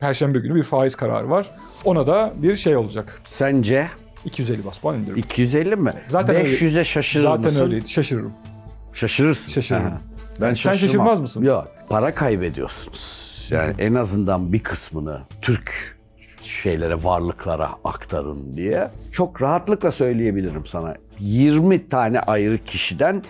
Perşembe günü bir faiz kararı var. Ona da bir şey olacak. Sence 250 bas puan indirim. 250 mi? Zaten öyle- 500'e şaşırır Zaten mısın? öyleydi. Şaşırırım. Şaşırırsın. Şaşırırım. Aha. Ben Sen şaşırmam. şaşırmaz mısın? Yok. Para kaybediyorsunuz. Yani en azından bir kısmını Türk şeylere, varlıklara aktarın diye. Çok rahatlıkla söyleyebilirim sana. 20 tane ayrı kişiden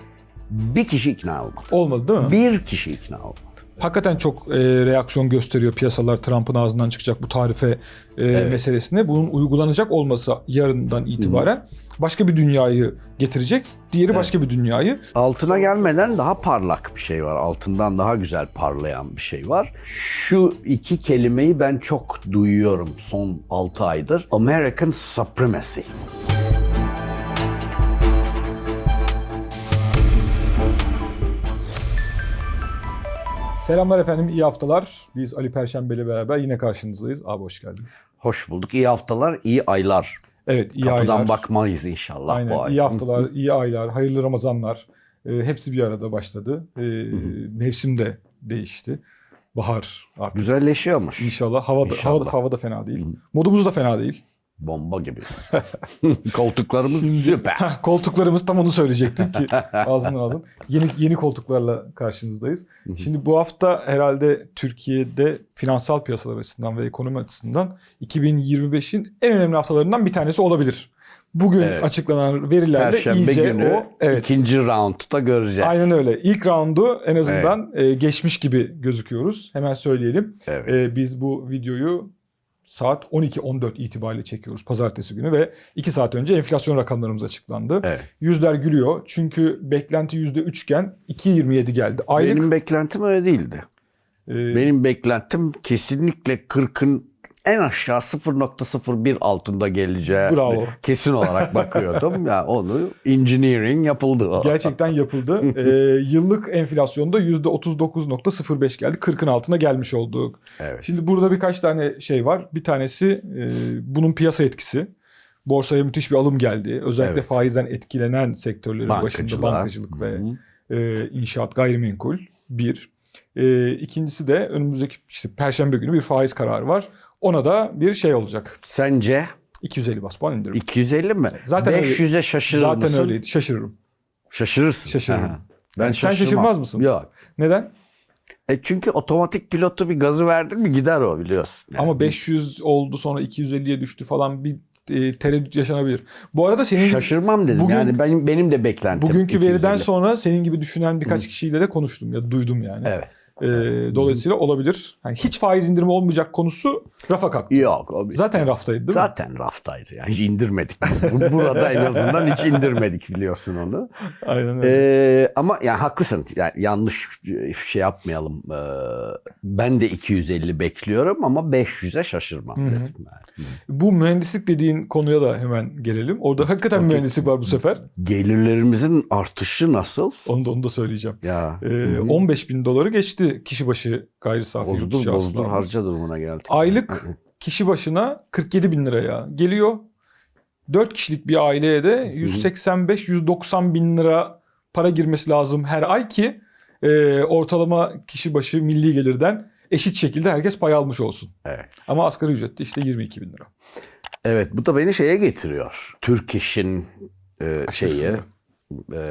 bir kişi ikna olmadı. Olmadı değil mi? Bir kişi ikna olmadı. Hakikaten çok e, reaksiyon gösteriyor piyasalar Trump'ın ağzından çıkacak bu tarife e, meselesine. Bunun uygulanacak olması yarından itibaren başka bir dünyayı getirecek. Diğeri başka bir dünyayı. Altına gelmeden daha parlak bir şey var. Altından daha güzel parlayan bir şey var. Şu iki kelimeyi ben çok duyuyorum son 6 aydır. American Supremacy. Selamlar efendim, iyi haftalar. Biz Ali Perşembe ile beraber yine karşınızdayız. Abi hoş geldin. Hoş bulduk. İyi haftalar, iyi aylar. Evet, iyi Kapıdan aylar. bakmayız inşallah Aynen, bu ay. iyi haftalar, iyi aylar, hayırlı Ramazanlar. E, hepsi bir arada başladı. E, mevsim de değişti. Bahar artık. Güzelleşiyormuş. İnşallah. Hava da, İnşallah. hava da, hava da fena değil. Modumuz da fena değil. Bomba gibi. Koltuklarımız Şimdi- süper. Koltuklarımız tam onu söyleyecektim ki ağzından aldım. Yeni yeni koltuklarla karşınızdayız. Şimdi bu hafta herhalde Türkiye'de finansal piyasalar açısından ve ekonomi açısından 2025'in en önemli haftalarından bir tanesi olabilir. Bugün Evet. açıklanan verilerle Perşembe iyice günü o evet. ikinci round'da göreceğiz. Aynen öyle. İlk roundu en azından e, geçmiş gibi gözüküyoruz. Hemen söyleyelim. Evet. E, biz bu videoyu saat 12-14 itibariyle çekiyoruz pazartesi günü ve 2 saat önce enflasyon rakamlarımız açıklandı. Evet. Yüzler gülüyor çünkü beklenti %3 iken 2.27 geldi. Aylık Benim beklentim öyle değildi. e, Benim beklentim kesinlikle 40'ın en aşağı 0.01 altında geleceği Bravo. kesin olarak bakıyordum. ya onu engineering yapıldı. gerçekten yapıldı. E, yıllık enflasyonda %39.05 geldi. 40'ın altına gelmiş olduk. Evet. Şimdi burada birkaç tane şey var. Bir tanesi e, bunun piyasa etkisi. Borsaya müthiş bir alım geldi. Özellikle Evet. faizden etkilenen sektörlerin başında Bankacılığa. bankacılık ve e, inşaat, gayrimenkul bir. E, ikincisi de önümüzdeki işte Perşembe günü bir faiz kararı var. Ona da bir şey olacak. Sence 250 bas puan indirim. 250 mi? Zaten öyle- 500'e şaşırır Zaten mısın? öyleydi. Şaşırırım. Şaşırırsın. Şaşırırım. Aha. Ben Sen şaşırmaz mısın? Yok. Neden? E çünkü otomatik pilotu bir gazı verdin mi gider o biliyorsun. Yani. Ama 500 oldu sonra 250'ye düştü falan bir e, tereddüt yaşanabilir. Bu arada senin Şaşırmam dedim. Bugün- yani benim benim de beklentim. bugünkü veriden 250. sonra senin gibi düşünen birkaç kişiyle de konuştum ya duydum yani. Evet. E, dolayısıyla olabilir. Yani hiç faiz indirimi olmayacak konusu rafa kalktı. Yok. O bir- Zaten raftaydı değil mi? Zaten raftaydı yani hiç indirmedik biz. Burada en azından hiç indirmedik biliyorsun onu. Aynen öyle. Ee, ama yani haklısın. Yani yanlış şey yapmayalım. Ee, ben de 250 bekliyorum ama 500'e şaşırmam Hı hı. dedim. Yani. Bu mühendislik dediğin konuya da hemen gelelim. Orada hakikaten Okey. mühendislik var bu sefer. Gelirlerimizin artışı nasıl? Onu da, onu da söyleyeceğim. Ya E, hı. 15 bin doları geçti kişi başı gayri safi yurt bozdur dışı bozdur harca durumuna geldik. Aylık kişi başına 47 bin liraya geliyor. 4 kişilik bir aileye de 185-190 bin lira para girmesi lazım her ay ki e, ortalama kişi başı milli gelirden eşit şekilde herkes pay almış olsun. Evet. Ama asgari ücrette işte 22 bin lira. Evet bu da beni şeye getiriyor. Türk İş'in e, şeyi. E,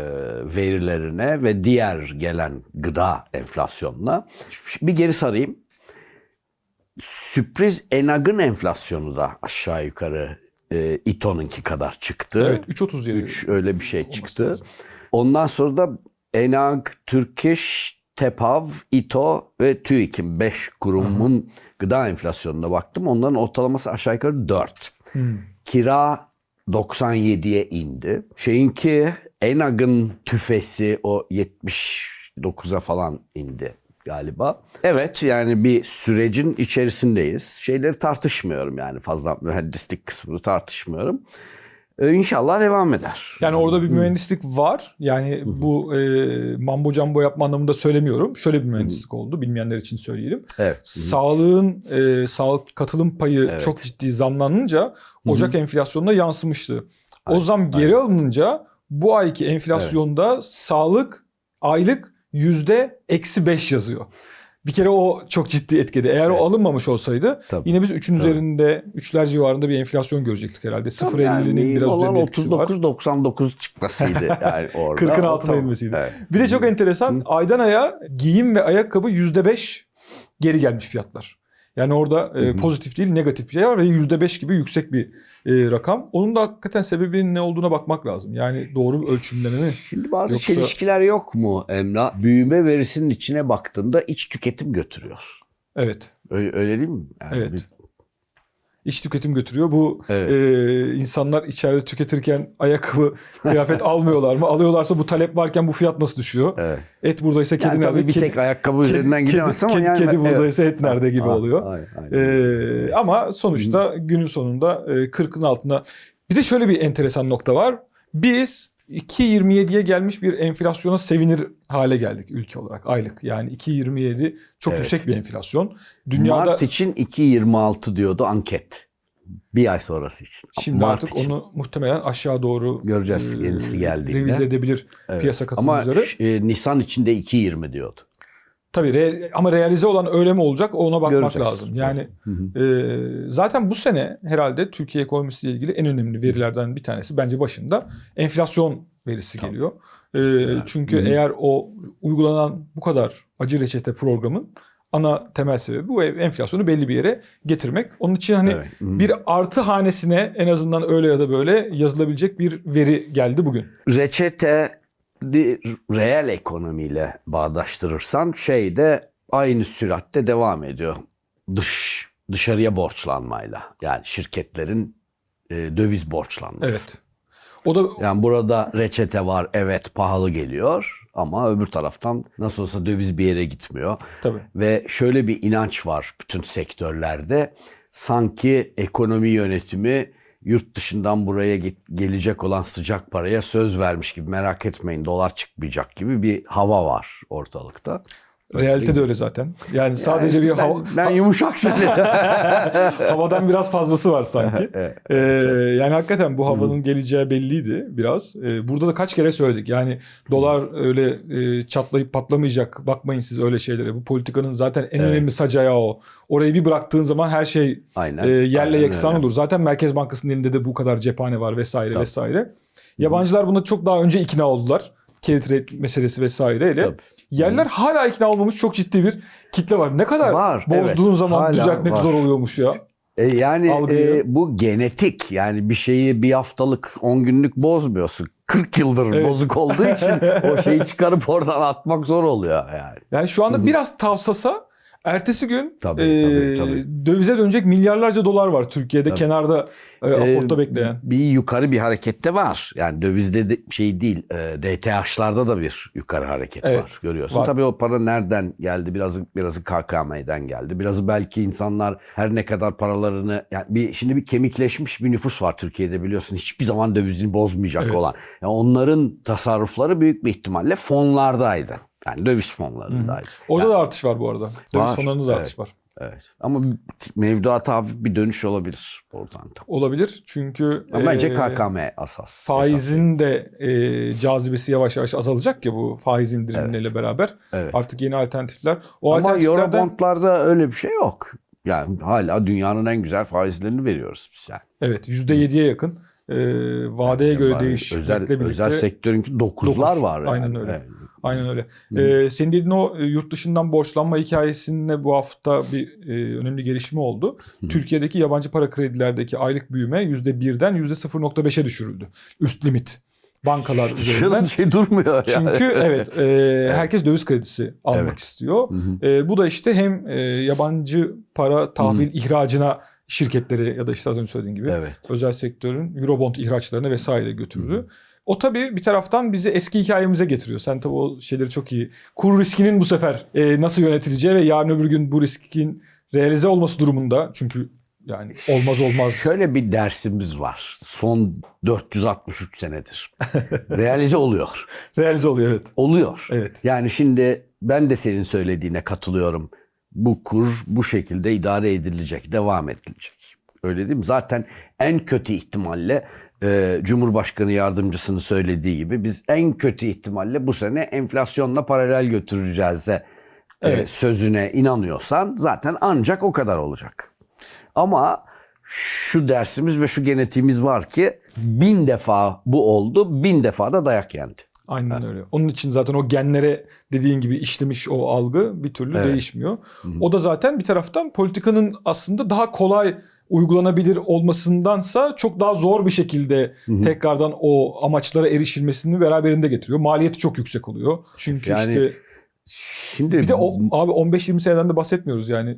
verilerine ve diğer gelen gıda enflasyonuna. Bir geri sarayım. Sürpriz Enag'ın enflasyonu da aşağı yukarı e, İTO'nunki kadar çıktı. Evet 3.37. 3 öyle bir şey çıktı. lazım. Ondan sonra da Enag, Turkish, Tepav, İTO ve TÜİK'in 5 kurumun gıda enflasyonuna baktım. Onların ortalaması aşağı yukarı 4. Hmm. Kira 97'ye indi. Şeyinki Enag'ın tüfesi o 79'a falan indi galiba. Evet yani bir sürecin içerisindeyiz. Şeyleri tartışmıyorum yani fazla mühendislik kısmını tartışmıyorum. Ee, İnşallah devam eder. Yani orada bir mühendislik var. Yani bu e, mambo jumbo yapma anlamında söylemiyorum. Şöyle bir mühendislik oldu. Bilmeyenler için söyleyelim. Evet. Sağlığın e, sağlık katılım payı Evet. çok ciddi zamlanınca Ocak enflasyonuna yansımıştı. O zam geri alınınca bu ayki enflasyonda sağlık aylık yüzde eksi beş yazıyor. Bir kere o çok ciddi etkiledi. Eğer Evet. o alınmamış olsaydı Tabii. yine biz 3'ün Tabii. üzerinde 3'ler civarında bir enflasyon görecektik herhalde. 0.50'nin Yani biraz üzerinde etkisi var. 39-99 çıkmasıydı yani orada. 40'ın O altına tamam. inmesiydi. Evet. Bir de çok enteresan aydan aya giyim ve ayakkabı %5 geri gelmiş fiyatlar. Yani orada e, Hı hı. pozitif değil negatif bir şey var ve %5 gibi yüksek bir e, rakam. Onun da hakikaten sebebinin ne olduğuna bakmak lazım. Yani doğru ölçümleme mi? Şimdi bazı Yoksa- çelişkiler yok mu Emrah? Büyüme verisinin içine baktığında iç tüketim götürüyor. Evet. Öyle, öyle değil mi? Yani Evet. İç tüketim götürüyor. Bu Evet. e, insanlar içeride tüketirken ayakkabı, kıyafet almıyorlar mı? Alıyorlarsa bu talep varken bu fiyat nasıl düşüyor? evet. Et buradaysa kedi Yani nerede? bir Kedi- tek ayakkabı üzerinden kedi, gidemez ama kedi, yani. kedi evet. buradaysa et nerede gibi Ah, oluyor. aynen, aynen. Ee, ama sonuçta günün sonunda e, 40'ın altında. Bir de şöyle bir enteresan nokta var. Biz 2.27'ye gelmiş bir enflasyona sevinir hale geldik ülke olarak aylık. Yani 2.27 çok Evet. yüksek bir enflasyon. Dünyada Mart için 2.26 diyordu anket. Bir ay sonrası için. şimdi Mart artık için. onu muhtemelen aşağı doğru Göreceğiz e, yenisi geldiğinde. revize edebilir Evet. piyasa Ama katılımcıları. e, Nisan için de 2.20 diyordu. Tabii re- ama realize olan öyle mi olacak ona bakmak Göreceğiz. lazım. Yani Hı hı. Ee, zaten bu sene herhalde Türkiye ekonomisiyle ilgili en önemli verilerden bir tanesi bence başında enflasyon verisi Tabii. geliyor. Ee, çünkü Hı eğer o uygulanan bu kadar acı reçete programın ana temel sebebi bu enflasyonu belli bir yere getirmek. Onun için hani Evet. Bir artı hanesine en azından öyle ya da böyle yazılabilecek bir veri geldi bugün. reçete reel ekonomiyle bağdaştırırsan şey de aynı süratte devam ediyor. Dış dışarıya borçlanmayla. Yani şirketlerin e, döviz borçlanması. Evet. O da Yani burada reçete var evet pahalı geliyor ama öbür taraftan nasıl olsa döviz bir yere gitmiyor. tabii. Ve şöyle bir inanç var bütün sektörlerde. Sanki ekonomi yönetimi yurt dışından buraya ge- gelecek olan sıcak paraya söz vermiş gibi merak etmeyin dolar çıkmayacak gibi bir hava var ortalıkta. Realite de öyle zaten. Yani sadece bir ben, hava, ben yumuşak söyledim. havadan biraz fazlası var sanki. Evet. Ee, yani hakikaten bu havanın geleceği belliydi biraz. Ee, burada da kaç kere söyledik. Yani dolar öyle e, çatlayıp patlamayacak. Bakmayın siz öyle şeylere. Bu politikanın zaten en Evet. önemli sac ayağı o. Orayı bir bıraktığın zaman her şey Aynen. e, yerle Aynen yeksan öyle. olur. Zaten Merkez Bankası'nın elinde de bu kadar cephane var vesaire Tabii. vesaire. Yabancılar buna çok daha önce ikna oldular. Carry trade meselesi vesaireyle. Tabii. Yerler hala ikna olmamış çok ciddi bir kitle var. Ne kadar Var, bozduğun evet. zaman düzeltmek var. zor oluyormuş ya. E yani Algıyı. e, bu genetik yani bir şeyi bir haftalık 10 günlük bozmuyorsun. 40 yıldır Evet. bozuk olduğu için o şeyi çıkarıp oradan atmak zor oluyor yani. Yani şu anda biraz tavsasa ertesi gün Tabii, e, tabii, tabii. dövize dönecek milyarlarca dolar var Türkiye'de Tabii. kenarda e, Ee, aportta bekleyen. Bir yukarı bir harekette var. Yani dövizde de şey değil, e, DTH'larda da bir yukarı hareket Evet, var görüyorsun. var. Tabii o para nereden geldi? Birazı birazı KKM'den geldi. Birazı belki insanlar her ne kadar paralarını yani bir şimdi bir kemikleşmiş bir nüfus var Türkiye'de biliyorsun. Hiçbir zaman dövizini bozmayacak Evet. olan. Yani onların tasarrufları büyük bir ihtimalle fonlardaydı. Yani döviz fonlarındaydı. Orada Yani- da artış var bu arada. Döviz Var, fonlarında da evet. artış var. Evet. Ama mevduata hafif bir dönüş olabilir oradan. da. Olabilir çünkü Ama bence e, KKM asas. faizin de e, cazibesi yavaş yavaş azalacak ya bu faiz indirimleriyle beraber. Evet. Artık yeni alternatifler. O Ama alternatiflerden Eurobondlarda öyle bir şey yok. Yani hala dünyanın en güzel faizlerini veriyoruz biz yani. evet %7'ye yakın e, vadeye göre Yani değişmekle özel, birlikte özel sektörünki 9'lar Dokuz. var. Yani. Aynen öyle. Evet. Aynen öyle. Hı. Ee, senin dediğin o e, yurt dışından borçlanma hikayesinde bu hafta bir e, önemli gelişme oldu. Hı. Türkiye'deki yabancı para kredilerdeki aylık büyüme %1'den %0.5'e düşürüldü. Üst limit bankalar üzerinden. şey durmuyor yani. Çünkü evet e, herkes döviz kredisi almak Evet. istiyor. Hı hı. E, bu da işte hem e, yabancı para tahvil ihracına şirketleri ya da işte az önce söylediğin gibi Evet. özel sektörün Eurobond ihraçlarını vesaire götürdü. Hı. O tabii bir taraftan bizi eski hikayemize getiriyor. Sen tabii o şeyleri çok iyi. Kur riskinin bu sefer e, nasıl yönetileceği ve yarın öbür gün bu riskin realize olması durumunda. Çünkü yani olmaz olmaz. Şöyle bir dersimiz var. Son 463 senedir. Realize oluyor. Realize oluyor evet. Oluyor. Evet. Yani şimdi ben de senin söylediğine katılıyorum. Bu kur bu şekilde idare edilecek, devam edilecek. Öyle değil mi? Zaten en kötü ihtimalle e, Cumhurbaşkanı yardımcısının söylediği gibi biz en kötü ihtimalle bu sene enflasyonla paralel götüreceğiz'e e, Evet. sözüne inanıyorsan zaten ancak o kadar olacak. Ama şu dersimiz ve şu genetiğimiz var ki bin defa bu oldu, bin defa da dayak yendi. Aynen öyle. Onun için zaten o genlere dediğin gibi işlemiş o algı bir türlü Evet. değişmiyor. O da zaten bir taraftan politikanın aslında daha kolay uygulanabilir olmasındansa çok daha zor bir şekilde tekrardan o amaçlara erişilmesini beraberinde getiriyor. Maliyeti çok yüksek oluyor. Çünkü Yani işte Şimdi bir de o abi 15-20 seneden de bahsetmiyoruz yani.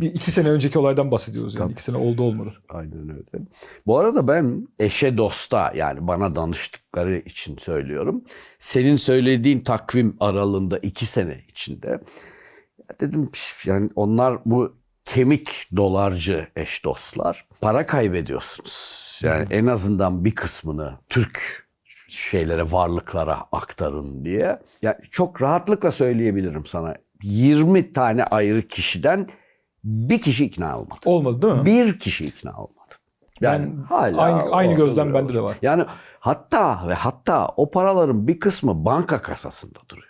Bir iki sene önceki olaydan bahsediyoruz yani. Tabii. iki sene oldu olmadı. Aynen öyle. Bu arada ben eşe dosta yani bana danıştıkları için söylüyorum. Senin söylediğin takvim aralığında iki sene içinde dedim "Pş, yani onlar bu kemik dolarcı eş dostlar para kaybediyorsunuz. Yani en azından bir kısmını Türk şeylere varlıklara aktarın diye. Ya çok rahatlıkla söyleyebilirim sana. 20 tane ayrı kişiden bir kişi ikna olmadı. Olmadı değil mi? Bir kişi ikna olmadı. Yani Ben- hala aynı aynı gözlem bende de var. Yani hatta ve hatta o paraların bir kısmı banka kasasında duruyor.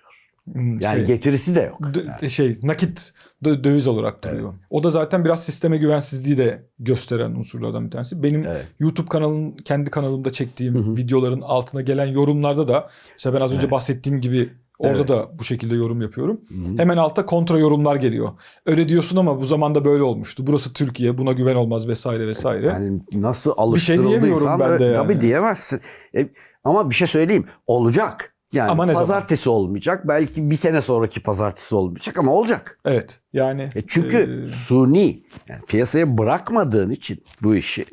Hmm, Yani şey- getirisi de yok. Yani. şey nakit dö- döviz olarak duruyor. O da zaten biraz sisteme güvensizliği de gösteren unsurlardan bir tanesi. Benim Evet. YouTube kanalım kendi kanalımda çektiğim Hı hı. videoların altına gelen yorumlarda da mesela ben az önce Evet. bahsettiğim gibi orada Evet. da bu şekilde yorum yapıyorum. Hı. Hemen altta kontra yorumlar geliyor. Öyle diyorsun ama bu zamanda böyle olmuştu. Burası Türkiye, buna güven olmaz vesaire vesaire. Yani nasıl Bir şey diyemiyorum ben de yani. tabii diyemezsin. E, ama bir şey söyleyeyim. Olacak. Yani Ama ne zaman? pazartesi olmayacak. Belki bir sene sonraki pazartesi olmayacak ama olacak. evet. Yani E çünkü e, suni yani piyasaya bırakmadığın için bu işi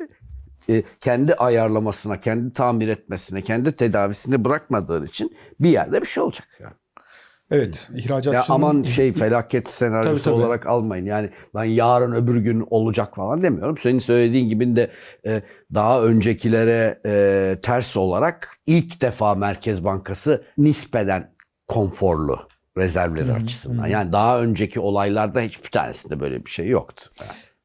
e, kendi ayarlamasına, kendi tamir etmesine, kendi tedavisine bırakmadığın için bir yerde bir şey olacak. Yani. evet, Ya ihracatçının aman şey felaket senaryosu Tabii, tabii. olarak almayın. Yani ben yarın öbür gün olacak falan demiyorum. Senin söylediğin gibi de e, daha öncekilere e, ters olarak ilk defa Merkez Bankası nispeten konforlu rezervleri hı, açısından. hı. Yani daha önceki olaylarda hiçbir tanesinde böyle bir şey yoktu.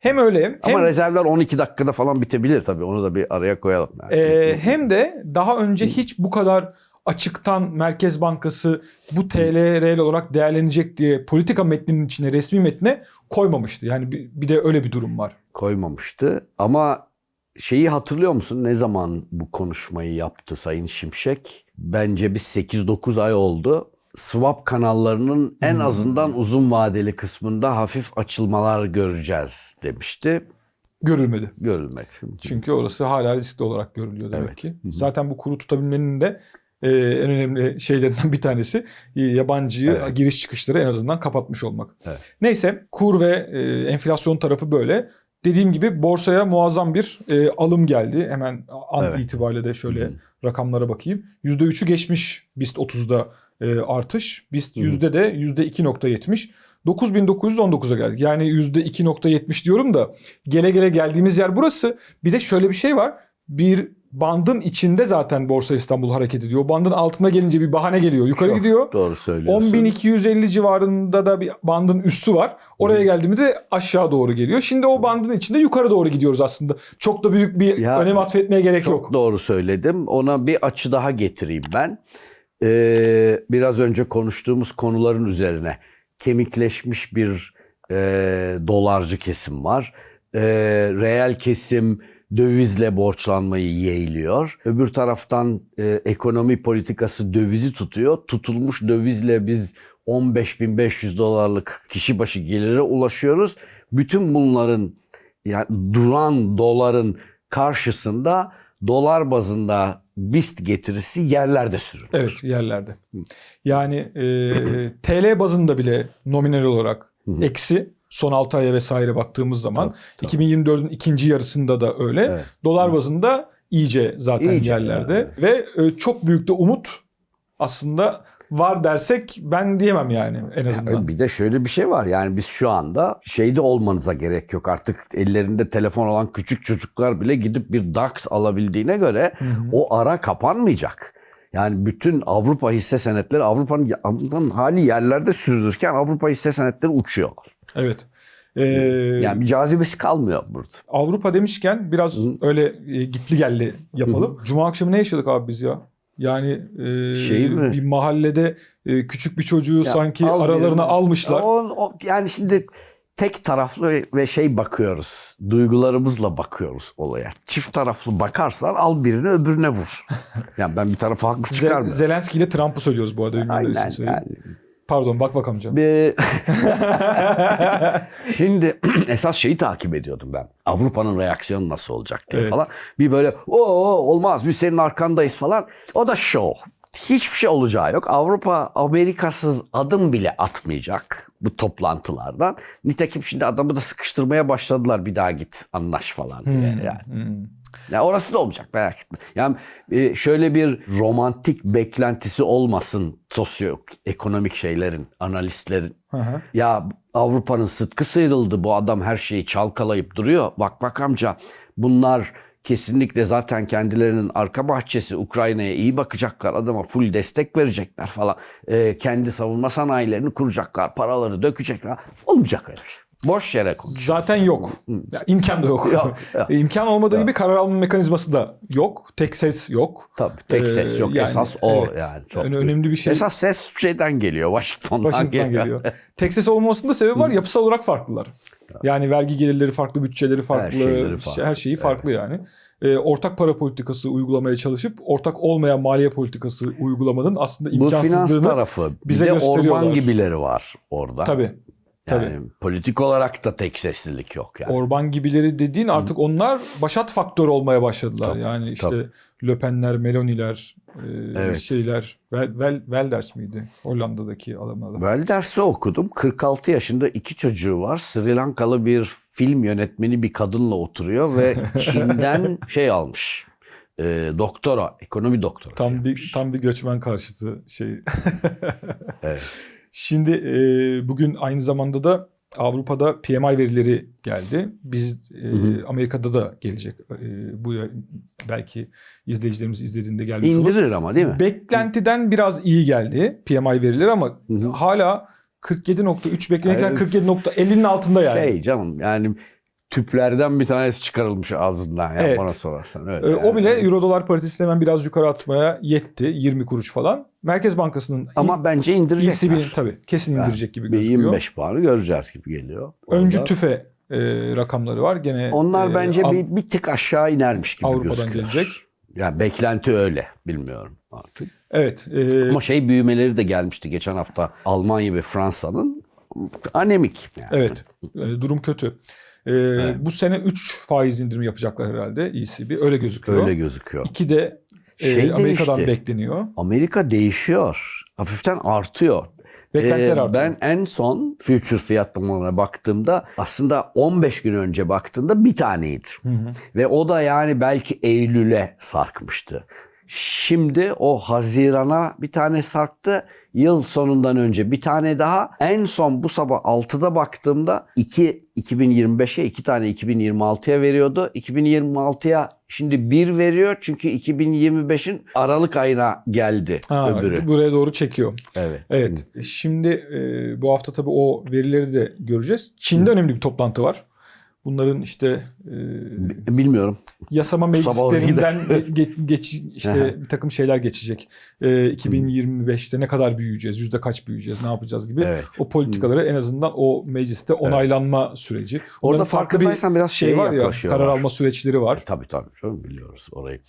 Hem öyle Ama hem rezervler 12 dakikada falan bitebilir tabii. Onu da bir araya koyalım. Yani. Ee, hem de daha önce hiç bu kadar açıktan Merkez Bankası bu TL reel olarak değerlenecek diye politika metninin içine resmi metne koymamıştı. Yani bir, bir de öyle bir durum var. koymamıştı. Ama şeyi hatırlıyor musun? Ne zaman bu konuşmayı yaptı Sayın Şimşek? Bence bir 8-9 ay oldu. Swap kanallarının en Hmm. azından uzun vadeli kısmında hafif açılmalar göreceğiz demişti. Görülmedi. Görülmedi. Çünkü orası hala riskli olarak görülüyor demek Evet. ki. Zaten bu kuru tutabilmenin de e, en önemli şeylerinden bir tanesi e, yabancıyı Evet. giriş çıkışları en azından kapatmış olmak. Evet. Neyse kur ve e, enflasyon tarafı böyle. Dediğim gibi borsaya muazzam bir e, alım geldi. Hemen an Evet. itibariyle de şöyle Hı. rakamlara bakayım. %3'ü geçmiş BIST 30'da e, artış. BIST yüzde de %2.70. 9919'a geldik. Yani %2.70 diyorum da gele gele geldiğimiz yer burası. Bir de şöyle bir şey var. Bir bandın içinde zaten Borsa İstanbul hareket ediyor. O bandın altına gelince bir bahane geliyor. Yukarı Çok gidiyor. Doğru söylüyorsun. 10.250 civarında da bir bandın üstü var. Oraya geldiğimde aşağı doğru geliyor. Şimdi o bandın içinde yukarı doğru gidiyoruz aslında. Çok da büyük bir Ya, önem atfetmeye gerek Çok yok. doğru söyledim. Ona bir açı daha getireyim ben. Ee, biraz önce konuştuğumuz konuların üzerine kemikleşmiş bir e, dolarcı kesim var. E, reel kesim dövizle borçlanmayı yeğliyor. Öbür taraftan e, ekonomi politikası dövizi tutuyor. Tutulmuş dövizle biz 15.500 dolarlık kişi başı gelire ulaşıyoruz. Bütün bunların yani duran doların karşısında dolar bazında BIST getirisi yerlerde sürünüyor. Evet yerlerde. Yani e, TL bazında bile nominal olarak eksi son 6 aya vesaire baktığımız zaman Tabii, tabii. 2024'ün ikinci yarısında da öyle. Evet. Dolar bazında iyice zaten İyice, yerlerde ve e, çok büyük de umut aslında var dersek ben diyemem yani en azından. Bir de şöyle bir şey var yani biz şu anda şeyde olmanıza gerek yok artık ellerinde telefon olan küçük çocuklar bile gidip bir DAX alabildiğine göre Hı hı. o ara kapanmayacak. Yani bütün Avrupa hisse senetleri Avrupa'nın Avrupa'nın hali yerlerde sürülürken Avrupa hisse senetleri uçuyorlar. Evet. Ee, Yani bir cazibesi kalmıyor burada. Avrupa demişken biraz Hı. öyle e, gitli gelli yapalım. Cuma akşamı ne yaşadık abi biz ya? Yani e, Şey mi? bir mahallede e, küçük bir çocuğu Ya, sanki al aralarına almışlar. O, o- yani şimdi tek taraflı ve şey bakıyoruz. Duygularımızla bakıyoruz olaya. Çift taraflı bakarsan al birini öbürüne vur. yani ben bir tarafa haklı çıkarmıyorum. Zelenski ile Trump'ı söylüyoruz bu arada. Aynen yani. Pardon bak bak amca. Bir- Şimdi esas şeyi takip ediyordum ben. Avrupa'nın reaksiyonu nasıl olacak diye Evet. falan. Bir böyle o olmaz biz senin arkandayız falan. O da show. Hiçbir şey olacağı yok. Avrupa Amerikasız adım bile atmayacak bu toplantılardan. Nitekim şimdi adamı da sıkıştırmaya başladılar bir daha git anlaş falan diye. Hmm, Yani. hmm. Ya orası da olmayacak merak etme. Yani e, şöyle bir romantik beklentisi olmasın sosyoekonomik şeylerin, analistlerin. Hı hı. Ya Avrupa'nın sıtkı sıyrıldı bu adam her şeyi çalkalayıp duruyor. Bak bak amca bunlar kesinlikle zaten kendilerinin arka bahçesi Ukrayna'ya iyi bakacaklar. Adama full destek verecekler falan. Ee, kendi savunma sanayilerini kuracaklar. Paraları dökecekler. Olmayacak öyle şey. Boş yere konuş. Zaten yok. Ya, imkan da yok. Yok, yok. E, İmkan olmadığı gibi karar alma mekanizması da yok. Tek ses yok. Tabii tek ses yok. Ee, yani, Esas o evet. yani. Çok Yani önemli bir şey. Esas ses şeyden geliyor. Washington'dan, Washington'dan geliyor. geliyor. Tek ses olmamasının da sebebi var. Yapısal olarak farklılar. Yani vergi gelirleri farklı, bütçeleri farklı, şeyleri her, farklı. her şeyi farklı yani. Ee, ortak para politikası uygulamaya çalışıp ortak olmayan maliye politikası uygulamanın aslında Bu finans imkansızlığını tarafı. bize bir de orman gibileri var orada. tabii. Tabii. Yani politik olarak da tek seslilik yok yani. Orban gibileri dediğin artık onlar başat faktörü olmaya başladılar. Tabii, yani işte tabii. Löpenler, Meloniler, e, Evet. şeyler, Wel, Welders miydi? Hollanda'daki adamın adı. Ben dersi okudum. 46 yaşında iki çocuğu var. Sri Lankalı bir film yönetmeni bir kadınla oturuyor ve Çin'den şey almış. E, doktora, ekonomi doktorası. Tam bir yapmış. tam bir göçmen karşıtı şey. Evet. Şimdi e, bugün aynı zamanda da Avrupa'da PMI verileri geldi. Biz e, Hı hı. Amerika'da da gelecek. E, bu belki izleyicilerimiz izlediğinde gelmiş olur. İndirir ama değil mi? Beklentiden biraz iyi geldi PMI verileri ama Hı hı. hala 47.3 beklenirken Evet. 47.50'nin altında yani. Şey canım yani tüplerden bir tanesi çıkarılmış ağzından ya Evet. bana sorarsan. Öyle Ee, yani. O bile euro dolar paritesini hemen biraz yukarı atmaya yetti. 20 kuruş falan. Merkez Bankası'nın Ama bence indirecekler. ECB'nin tabii kesin Yani indirecek gibi gözüküyor. 25 puanı göreceğiz gibi geliyor. Öncü Orada. tüfe e, rakamları var. Gene Onlar e, bence bir, bir tık aşağı inermiş gibi Avrupa'dan gözüküyor. gelecek. Ya beklenti öyle. Bilmiyorum artık. Evet. e, Ama şey büyümeleri de gelmişti geçen hafta Almanya ve Fransa'nın anemik. Yani. evet. e, durum kötü. E, Bu sene 3 faiz indirimi yapacaklar herhalde ECB. Öyle gözüküyor. Öyle gözüküyor. İki de e, Şey Amerika'dan değişti. bekleniyor. Amerika değişiyor. Hafiften artıyor. Beklentiler Ee, artıyor. Ben en son future fiyatlamalarına baktığımda aslında 15 gün önce baktığımda bir taneydi. Ve o da yani belki Eylül'e sarkmıştı. Şimdi o Haziran'a bir tane sarktı. Yıl sonundan önce bir tane daha. En son bu sabah 6'da baktığımda 2 2025'e 2 tane 2026'ya veriyordu. 2026'ya şimdi 1 veriyor çünkü 2025'in Aralık ayına geldi Ha, öbürü. buraya doğru çekiyor. Evet. Evet. Şimdi e, bu hafta tabii o verileri de göreceğiz. Çin'de önemli bir toplantı var. Bunların işte e, Bilmiyorum. yasama meclislerinden ge- ge- geç, işte bir takım şeyler geçecek. E, 2025'te ne kadar büyüyeceğiz, yüzde kaç büyüyeceğiz, ne yapacağız gibi. Evet. O politikaları en azından o mecliste onaylanma süreci. Orada Bunların farklı bir biraz şey var ya, karar alma süreçleri var. Tabii tabii canım biliyoruz orayı.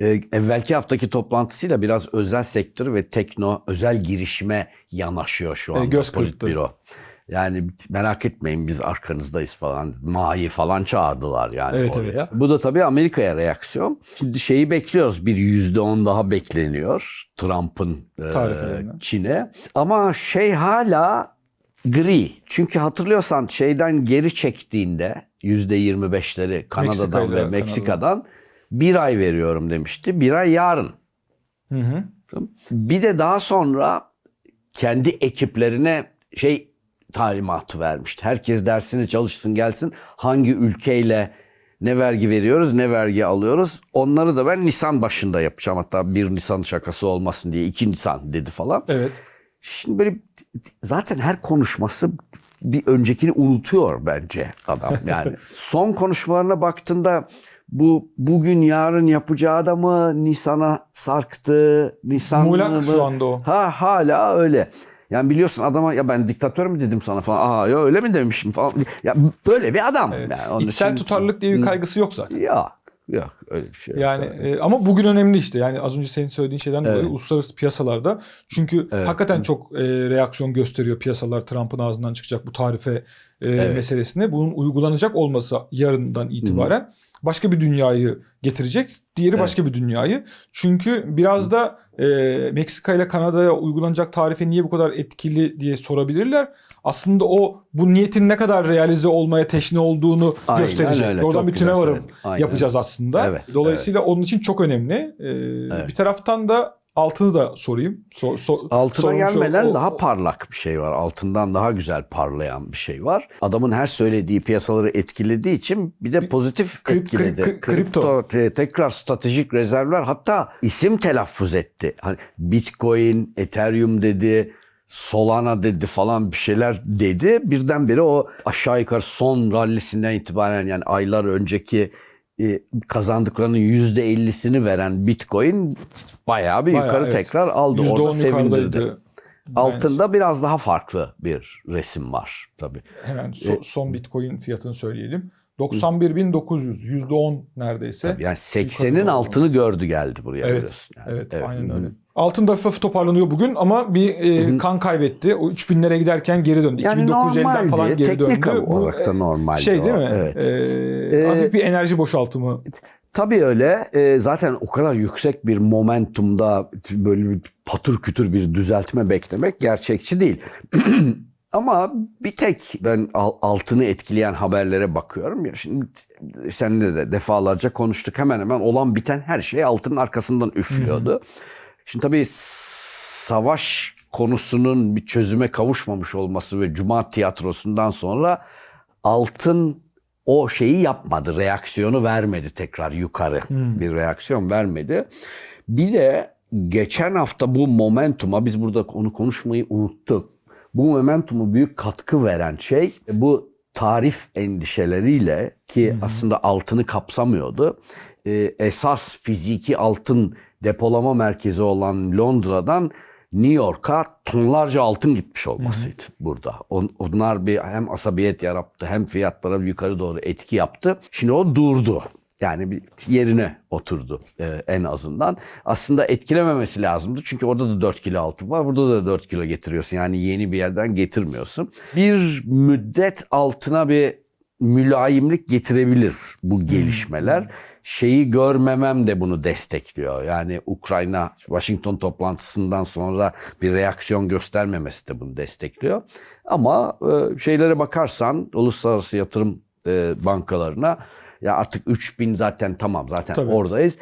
Ee, evvelki haftaki toplantısıyla biraz özel sektör ve tekno özel girişime yanaşıyor şu E, anda göz kırptı. Politbüro. Yani merak etmeyin biz arkanızdayız falan. Mahi falan çağırdılar yani Evet, oraya. evet. Bu da tabii Amerika'ya reaksiyon. Şimdi şeyi bekliyoruz. Bir yüzde on daha bekleniyor. Trump'ın e. Çin'e. Ama şey hala gri. Çünkü hatırlıyorsan şeyden geri çektiğinde yüzde yirmi beşleri Kanada'dan Meksika'yla, ve Meksika'dan bir ay veriyorum demişti. Bir ay yarın. Hı hı. Bir de daha sonra kendi ekiplerine şey talimatı vermişti. Herkes dersini çalışsın gelsin. Hangi ülkeyle ne vergi veriyoruz ne vergi alıyoruz. Onları da ben Nisan başında yapacağım. Hatta bir Nisan şakası olmasın diye 2 Nisan dedi falan. Evet. Şimdi böyle zaten her konuşması bir öncekini unutuyor bence adam. Yani son konuşmalarına baktığında bu bugün yarın yapacağı da mı Nisan'a sarktı? Nisan Muğlak mı? şu anda o. Ha hala öyle. Yani biliyorsun adama ya ben diktatör mü dedim sana falan. Aa ya öyle mi demişim falan. Ya böyle bir adam. Evet. Yani onun İçsel için- tutarlılık diye bir kaygısı yok zaten. Yok. Yok öyle bir şey. Yani e, ama bugün önemli işte. Yani az önce senin söylediğin şeyden Evet. dolayı uluslararası piyasalarda. Çünkü Evet. hakikaten çok e, reaksiyon gösteriyor piyasalar Trump'ın ağzından çıkacak bu tarife e, Evet. meselesine. Bunun uygulanacak olması yarından itibaren başka bir dünyayı getirecek. Diğeri Evet. başka bir dünyayı. Çünkü biraz da e, Meksika ile Kanada'ya uygulanacak tarife niye bu kadar etkili diye sorabilirler. Aslında o bu niyetin ne kadar realize olmaya teşne olduğunu Aynen gösterecek. öyle, Oradan bir tüne varım yapacağız aslında. Evet, Dolayısıyla onun için çok önemli. Ee, Evet. Bir taraftan da altını da sorayım. So, so, Altına sorun gelmeden o- daha parlak bir şey var. Altından daha güzel parlayan bir şey var. Adamın her söylediği piyasaları etkilediği için bir de pozitif krip- etkiledi. krip- kripto. te- tekrar stratejik rezervler hatta isim telaffuz etti. Hani Bitcoin, Ethereum dedi. Solana dedi falan bir şeyler dedi. Birdenbire o aşağı yukarı son rallisinden itibaren yani aylar önceki e, kazandıklarının %50'sini veren Bitcoin bayağı bir Bayağı, yukarı evet. tekrar aldı. %10 Orada sevindirdi. Altında biraz daha farklı bir resim var tabii. Hemen so- son Bitcoin fiyatını söyleyelim. 91.900 %10 neredeyse. Tabii yani Yukarı 80'in doğru. altını gördü geldi buraya Evet, biliyorsun. Yani, Evet, aynen Hı. öyle. Altın da hafif toparlanıyor bugün ama bir e, kan kaybetti. O 3000'lere giderken geri döndü. Yani 2950'den normaldi. falan geri Teknik döndü. olarak da e, normaldi Şey değil mi? evet. E, Ee, hafif bir enerji boşaltımı. Tabii öyle. Ee, zaten o kadar yüksek bir momentumda böyle bir patır kütür bir düzeltme beklemek gerçekçi değil. Ama bir tek ben al- altını etkileyen haberlere bakıyorum. Ya şimdi seninle de defalarca konuştuk. Hemen hemen olan biten her şey altının arkasından üflüyordu. Şimdi tabii savaş konusunun bir çözüme kavuşmamış olması ve Cuma tiyatrosundan sonra altın o şeyi yapmadı. Reaksiyonu vermedi tekrar yukarı. Bir reaksiyon vermedi. Bir de geçen hafta bu momentuma biz burada onu konuşmayı unuttuk. Bu momentumu büyük katkı veren şey bu tarif endişeleriyle ki aslında altını kapsamıyordu. Ee, esas fiziki altın depolama merkezi olan Londra'dan New York'a tonlarca altın gitmiş olmasıydı burada. On- Onlar bir hem asabiyet yarattı hem fiyatlara yukarı doğru etki yaptı. Şimdi o durdu. Yani bir yerine oturdu e, en azından. Aslında etkilememesi lazımdı. Çünkü orada da 4 kilo altın var. Burada da 4 kilo getiriyorsun. Yani yeni bir yerden getirmiyorsun. Bir müddet altına bir mülayimlik getirebilir bu gelişmeler. Şeyi görmemem de bunu destekliyor. Yani Ukrayna Washington toplantısından sonra bir reaksiyon göstermemesi de bunu destekliyor. Ama e, şeylere bakarsan uluslararası yatırım e, bankalarına ya artık 3000 zaten tamam zaten Tabii. oradayız.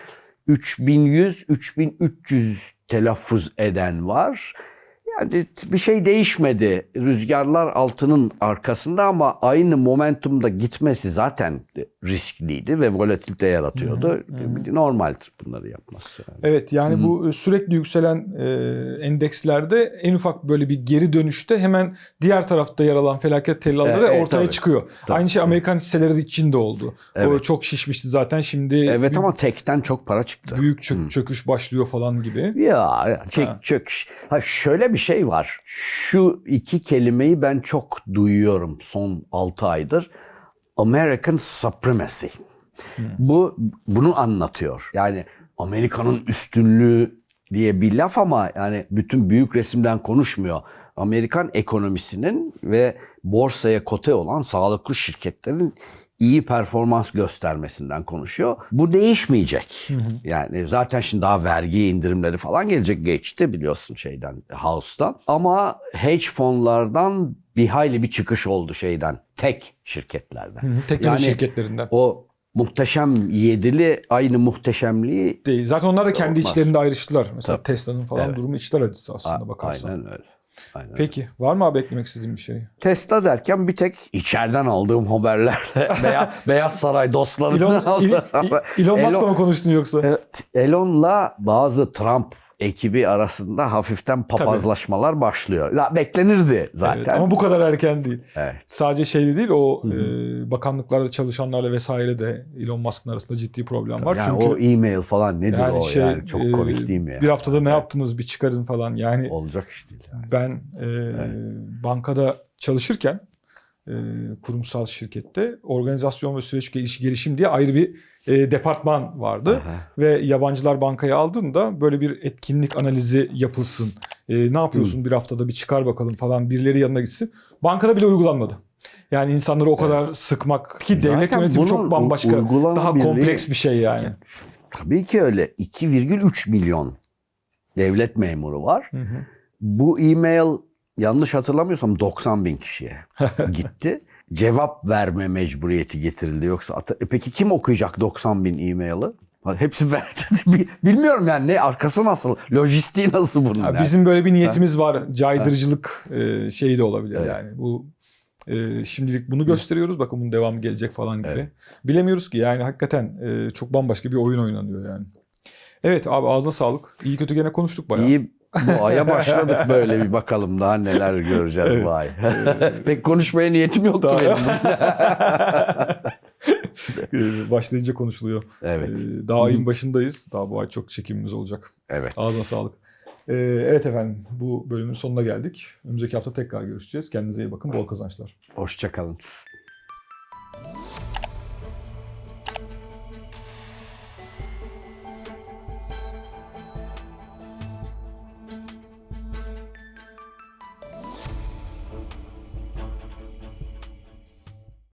3100 3300 telaffuz eden var. Yani bir şey değişmedi. Rüzgarlar altının arkasında ama aynı momentumda gitmesi zaten riskliydi ve volatilite yaratıyordu. Normaldir bunları yapması. yani. Evet yani bu sürekli yükselen e, endekslerde en ufak böyle bir geri dönüşte hemen diğer tarafta yer alan felaket tellalları Evet, ortaya tabii. çıkıyor. Tabii. Aynı şey Amerikan hisseleri için de oldu. O Evet. çok şişmişti zaten şimdi Evet bir- ama tekten çok para çıktı. büyük çök- çöküş başlıyor falan gibi. Ya Ha. çöküş. Ha şöyle bir şey var. Şu iki kelimeyi ben çok duyuyorum son 6 aydır. American supremacy. Bu bunu anlatıyor. Yani Amerika'nın üstünlüğü diye bir laf ama yani bütün büyük resimden konuşmuyor. Amerikan ekonomisinin ve borsaya kote olan sağlıklı şirketlerin iyi performans göstermesinden konuşuyor. Bu değişmeyecek. Yani zaten şimdi daha vergi indirimleri falan gelecek geçti biliyorsun şeyden House'dan. Ama hedge fonlardan bir hayli bir çıkış oldu şeyden tek şirketlerden. Hı hı, Teknoloji Yani şirketlerinden. O muhteşem yedili aynı muhteşemliği Değil. Zaten onlar da kendi Olmaz. içlerinde ayrıştılar. Mesela Tabii. Tesla'nın falan Evet. durumu içler acısı aslında A- bakarsan. aynen öyle. Aynen. Peki var mı abi eklemek istediğin bir şey? Tesla derken bir tek içeriden aldığım haberlerle Beyaz, Beyaz Saray dostlarından Elon. İl- İl- Elon Musk'la mı konuştun yoksa? Evet, Elon'la bazı Trump ekibi arasında hafiften papazlaşmalar başlıyor. Ya beklenirdi zaten. Evet, ama bu kadar erken değil. Evet. Sadece şeyde değil o Hı hı. e, bakanlıklarda çalışanlarla vesaire de Elon Musk'ın arasında ciddi problem var. Yani Çünkü o e-mail falan nedir yani o şey yani çok e, komik değil mi ya? bir haftada ne yaptınız bir çıkarın falan. Yani Olacak iş değil. Yani. ben e, bankada çalışırken e, kurumsal şirkette organizasyon ve süreç geliş, gelişim diye ayrı bir e, departman vardı. Aha. Ve yabancılar bankaya aldığında böyle bir etkinlik analizi yapılsın. E, ne yapıyorsun bir haftada bir çıkar bakalım falan birileri yanına gitsin. Bankada bile uygulanmadı. Yani insanları o kadar sıkmak ki devlet Zaten yönetimi bunun çok bambaşka, daha kompleks bir şey yani. Tabii ki öyle. 2,3 milyon devlet memuru var. Hı hı. Bu e-mail yanlış hatırlamıyorsam 90 bin kişiye gitti. Cevap verme mecburiyeti getirildi. Yoksa ata- e peki kim okuyacak 90 bin e-mail'i? Hepsi verdi. Bi- Bilmiyorum yani ne arkası nasıl? Lojistiği nasıl bunun? Ya yani? bizim böyle bir niyetimiz var. Caydırıcılık e, şeyi de olabilir Evet. yani. Bu e, şimdilik bunu gösteriyoruz. Bakın bunun devamı gelecek falan gibi. Evet. Bilemiyoruz ki yani hakikaten e, çok bambaşka bir oyun oynanıyor yani. Evet abi ağzına sağlık. İyi kötü gene konuştuk bayağı. İyi bu aya başladık böyle bir bakalım daha neler göreceğiz Evet. bu ay. Pek konuşmaya niyetim yoktu Daha- benim. Başlayınca konuşuluyor. evet. E, daha ayın başındayız. Daha bu ay çok çekimimiz olacak. Evet. Ağzına sağlık. E, evet efendim bu bölümün sonuna geldik. Önümüzdeki hafta tekrar görüşeceğiz. Kendinize iyi bakın. Bol kazançlar. Hoşçakalın.